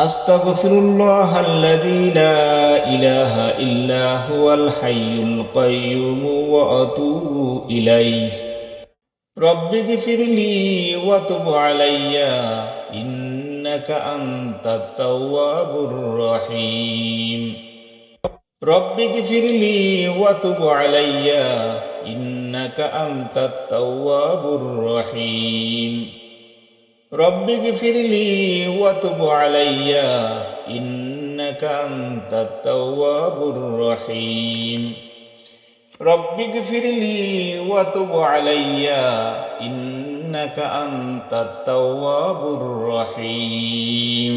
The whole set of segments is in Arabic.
أستغفر الله الذي لا إله إلا هو الحي القيوم وأتوب إليه. رب اغفر لي وتب علي إنك أنت التواب الرحيم. رب اغفر لي وتب علي إنك أنت التواب الرحيم. রব্বি গিফিরলি ওয়াতুব আলাইয়া, ইন্নাকা আনতাত তাওয়াবুর রহিম। রব্বি গিফিরলি ওয়াতুব আলাইয়া, ইন্নাকা আনতাত তাওয়াবুর রহিম।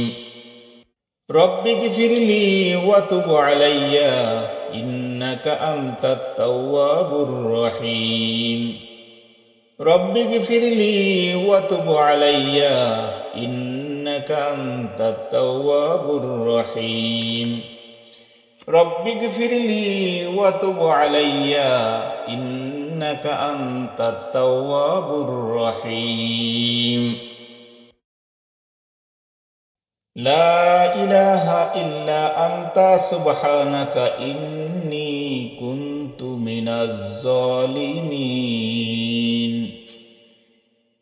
রব্বি গিফিরলি ওয়াতুব তাওয়াবুর রহিম। رب اغفر لي وتب علي إنك أنت التواب الرحيم رب اغفر لي وتب علي إنك أنت التواب الرحيم لا إله إلا أنت سبحانك إني كنت من الظالمين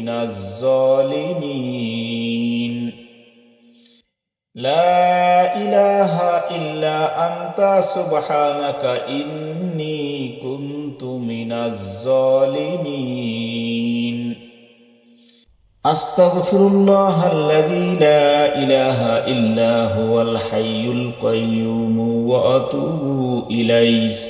من الظالمين لا إله إلا أنت سبحانك إني كنت من الظالمين أستغفر الله الذي لا إله إلا هو الحي القيوم وأتوب إليه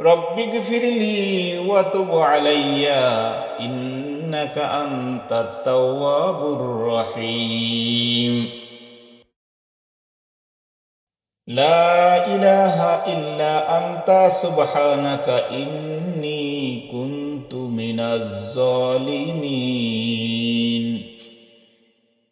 رب اغفر لي وتب علي إنك أنت التواب الرحيم. لا إله إلا أنت سبحانك إني كنت من الظالمين.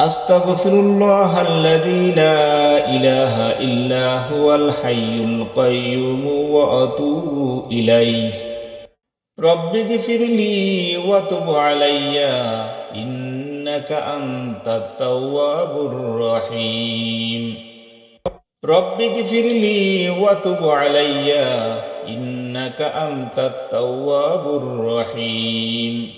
أستغفر الله الذي لا إله إلا هو الحي القيوم وأتوب إليه. رب اغفر لي وتب علي إنك أنت التواب الرحيم. رب اغفر لي وتب علي إنك أنت التواب الرحيم.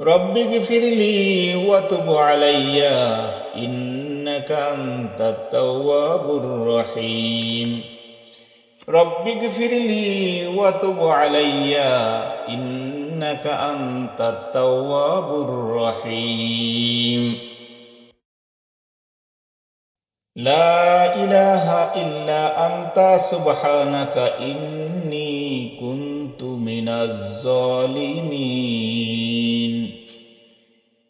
রব্বি গিফিরলি ওয়াতুব আলাইয়া, ইন্নাকা আনতাত তাওয়াবুর রহিম। রব্বি গিফিরলি ওয়াতুব আলাইয়া, ইন্নাকা আনতাত তাওয়াবুর রহিম। লা ইলাহা ইল্লা আনতা, সুবহানাকা ইন্নী কুনতু মিনাজ জালিমিন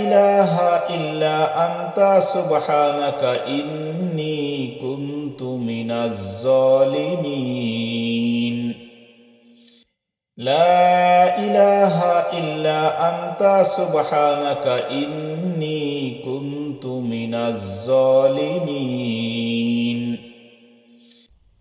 ইলাহা ইল্লা আন্তা সুবহানাকা ইন্নি কুনতু মিনাজ জালিমিন লা ইলাহা ইল্লা আন্তা সুবহানাকা ইন্নি কুনতু মিনাজ জালিমিন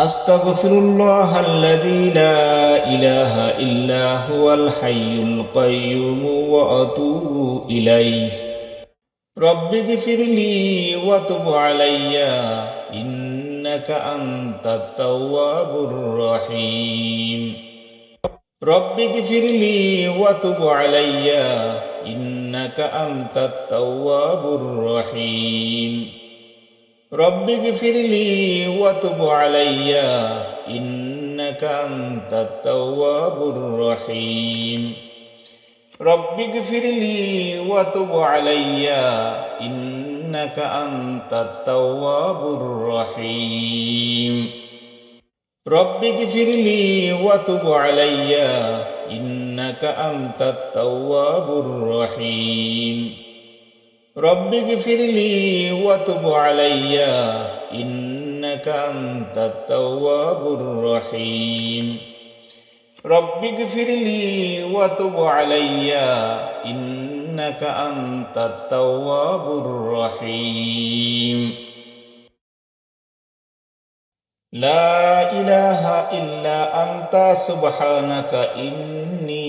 أستغفر الله الذي لا إله إلا هو الحي القيوم وأتوب إليه. رب اغفر لي وتب علي إنك أنت التواب الرحيم. رب اغفر لي وتب علي إنك أنت التواب الرحيم. রব্বি গিফিরলি ওয়াতুব আলাইয়া, ইন্নাকা আনতাত তাওয়াবুর রহিম। রব্বি গিফিরলি ওয়াতুব আলাইয়া, ইন্নাকা আনতাত তাওয়াবুর রহিম। রব্বি গিফিরলি তাওয়াবুর রহিম। أنت التواب الرحيم رب اغفر لي وتب علي إنك أنت التواب الرحيم رب اغفر لي وتب علي إنك أنت التواب الرحيم لا إله إلا أنت سبحانك إني كنت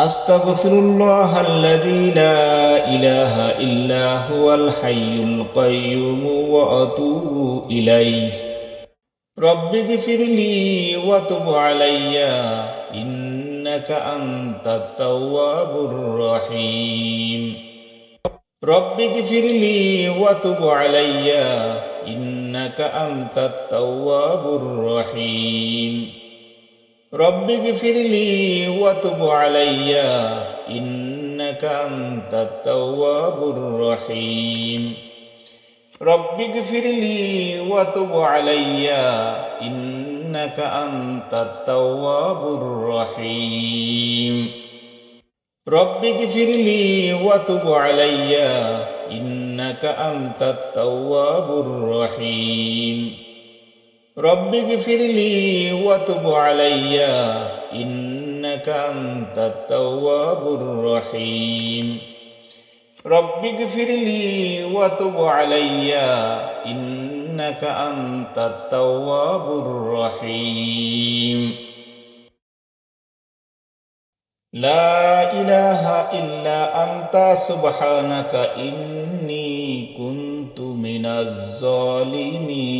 أستغفر الله الذي لا إله إلا هو الحي القيوم وأتوب إليه. رب اغفر لي وتب علي إنك أنت التواب الرحيم. رب اغفر لي وتب علي إنك أنت التواب الرحيم. রব্বি গিফিরলি ওয়াতুব আলাইয়া, ইন্নাকা আনতাত তাওয়াবুর রহিম। রব্বি গিফিরলি ওয়াতুব আলাইয়া, ইন্নাকা আনতাত তাওয়াবুর রহিম। রব্বি গিফিরলি ওয়াতুব আলাইয়া, ইন্নাকা আনতাত তাওয়াবুর রহিম। رب اغفر لي وتب علي إنك أنت التواب الرحيم رب اغفر لي وتب علي إنك أنت التواب الرحيم لا إله إلا أنت سبحانك إني كنت من الظالمين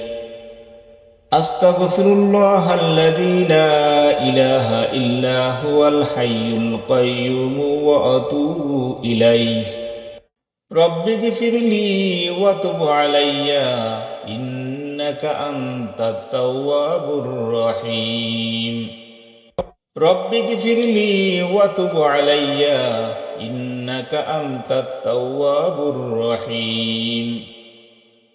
أستغفر الله الذي لا إله إلا هو الحي القيوم وأتوب إليه. رب اغفر لي وتب علي إنك أنت التواب الرحيم. رب اغفر لي وتب علي إنك أنت التواب الرحيم.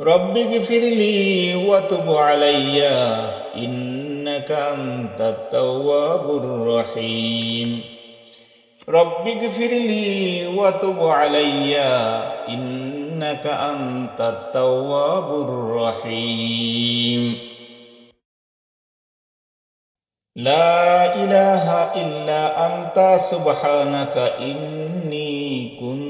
رب اغفر لي وتب علي إنك أنت التواب الرحيم. رب اغفر لي وتب علي إنك أنت التواب الرحيم. لا إله إلا أنت سبحانك إني كنت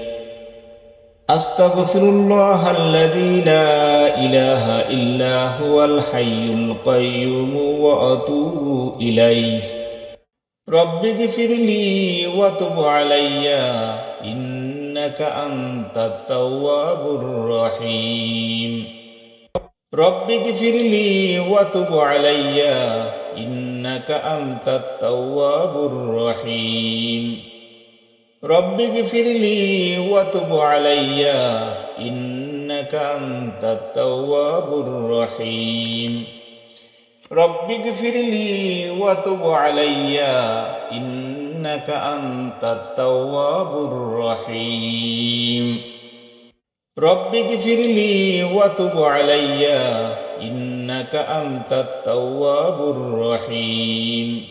أستغفر الله الذي لا إله إلا هو الحي القيوم وأتوب إليه. رب اغفر لي وتب علي إنك أنت التواب الرحيم. رب اغفر لي وتب علي إنك أنت التواب الرحيم. রব্বি গিফিরলি ওয়াতুবু আলাইয়া, ইন্নাকা আনতাত তাওয়াবুর রহিম। রব্বি গিফিরলি ওয়াতুবু আলাইয়া, ইন্নাকা আনতাত তাওয়াবুর রহিম। রব্বি গিফিরলি ওয়াতুবু তাওয়াবুর রহিম।